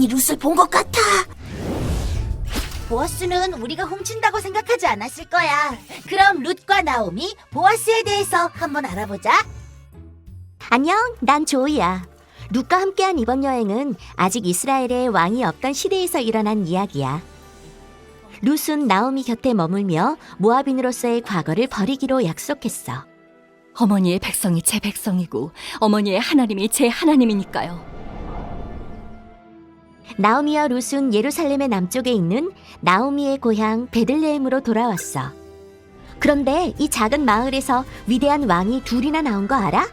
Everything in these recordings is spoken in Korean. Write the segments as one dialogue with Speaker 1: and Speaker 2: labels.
Speaker 1: 이 룻을 본것 같아. 보아스는 우리가 훔친다고 생각하지 않았을 거야. 그럼 룻과 나오미, 보아스에 대해서 한번 알아보자.
Speaker 2: 안녕, 난 조이야. 룩과 함께한 이번 여행은 아직 이스라엘에 왕이 없던 시대에서 일어난 이야기야. 룻은 나오미 곁에 머물며 모아빈으로서의 과거를 버리기로 약속했어.
Speaker 3: 어머니의 백성이 제 백성이고 어머니의 하나님이 제 하나님이니까요.
Speaker 2: 나오미와 룻은 예루살렘의 남쪽에 있는 나오미의 고향 베들레헴으로 돌아왔어. 그런데 이 작은 마을에서 위대한 왕이 둘이나 나온 거 알아?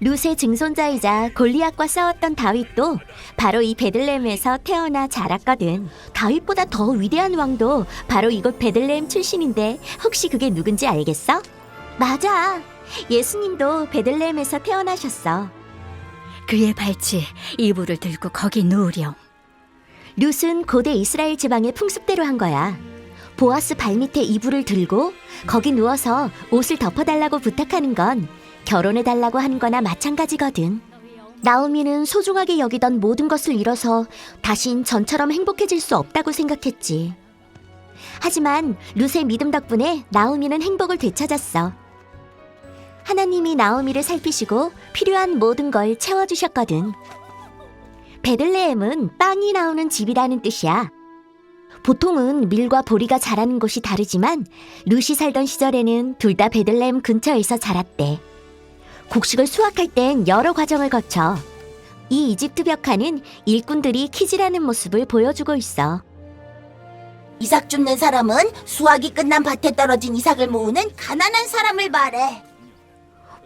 Speaker 2: 룻의 증손자이자 골리앗과 싸웠던 다윗도 바로 이 베들레헴에서 태어나 자랐거든. 다윗보다 더 위대한 왕도 바로 이곳 베들레헴 출신인데 혹시 그게 누군지 알겠어? 맞아. 예수님도 베들레헴에서 태어나셨어.
Speaker 3: 그의 발치 이불을 들고 거기 누우렴.
Speaker 2: 룻은 고대 이스라엘 지방의 풍습대로 한 거야. 보아스 발밑에 이불을 들고 거기 누워서 옷을 덮어달라고 부탁하는 건 결혼해달라고 하는 거나 마찬가지거든. 나오미는 소중하게 여기던 모든 것을 잃어서 다신 전처럼 행복해질 수 없다고 생각했지. 하지만 룻의 믿음 덕분에 나오미는 행복을 되찾았어. 하나님이 나오미를 살피시고 필요한 모든 걸 채워주셨거든. 베들레헴은 빵이 나오는 집이라는 뜻이야. 보통은 밀과 보리가 자라는 곳이 다르지만 루시 살던 시절에는 둘 다 베들레헴 근처에서 자랐대. 곡식을 수확할 땐 여러 과정을 거쳐. 이 이집트 벽화는 일꾼들이 키질하는 모습을 보여주고 있어.
Speaker 1: 이삭 줍는 사람은 수확이 끝난 밭에 떨어진 이삭을 모으는 가난한 사람을 말해.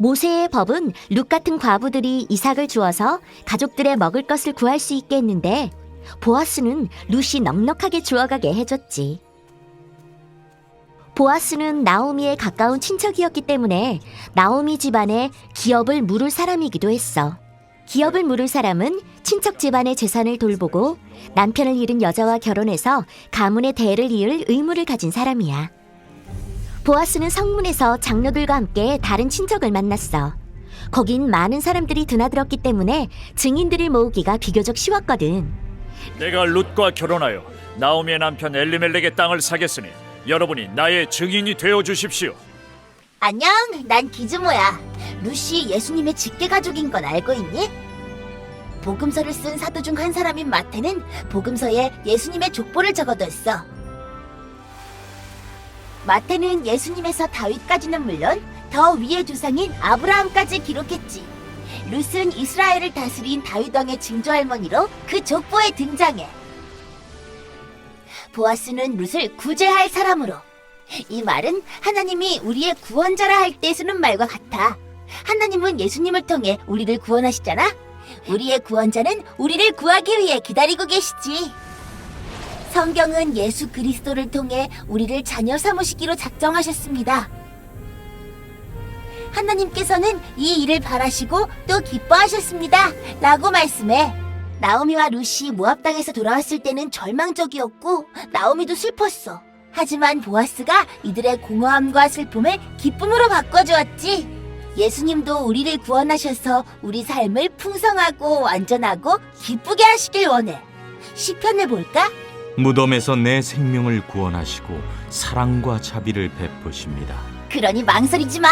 Speaker 2: 모세의 법은 룩 같은 과부들이 이삭을 주어서 가족들의 먹을 것을 구할 수 있게 했는데 보아스는 룻이 넉넉하게 주어가게 해줬지. 보아스는 나오미의 가까운 친척이었기 때문에 나오미 집안에 기업을 물을 사람이기도 했어. 기업을 물을 사람은 친척 집안의 재산을 돌보고 남편을 잃은 여자와 결혼해서 가문의 대를 이을 의무를 가진 사람이야. 보아스는 성문에서 장로들과 함께 다른 친척을 만났어. 거긴 많은 사람들이 드나들었기 때문에 증인들을 모으기가 비교적 쉬웠거든.
Speaker 4: 내가 룻과 결혼하여 나오미의 남편 엘리멜렉의 땅을 사겠으니 여러분이 나의 증인이 되어 주십시오.
Speaker 1: 안녕, 난 기즈모야. 루시 예수님의 직계 가족인 건 알고 있니? 복음서를 쓴 사도 중 한 사람인 마태는 복음서에 예수님의 족보를 적어뒀어. 마태는 예수님에서 다윗까지는 물론 더 위의 조상인 아브라함까지 기록했지. 룻은 이스라엘을 다스린 다윗 왕의 증조 할머니로 그 족보에 등장해. 보아스는 룻을 구제할 사람으로 이 말은 하나님이 우리의 구원자라 할 때 쓰는 말과 같아. 하나님은 예수님을 통해 우리를 구원하시잖아. 우리의 구원자는 우리를 구하기 위해 기다리고 계시지. 성경은 예수 그리스도를 통해 우리를 자녀 삼으시기로 작정하셨습니다. 하나님께서는 이 일을 바라시고 또 기뻐하셨습니다. 라고 말씀해. 나오미와 루시 모압 땅에서 돌아왔을 때는 절망적이었고 나오미도 슬펐어. 하지만 보아스가 이들의 공허함과 슬픔을 기쁨으로 바꿔주었지. 예수님도 우리를 구원하셔서 우리 삶을 풍성하고 안전하고 기쁘게 하시길 원해. 시편을 볼까?
Speaker 5: 무덤에서 내 생명을 구원하시고 사랑과 자비를 베푸십니다.
Speaker 1: 그러니 망설이지 마.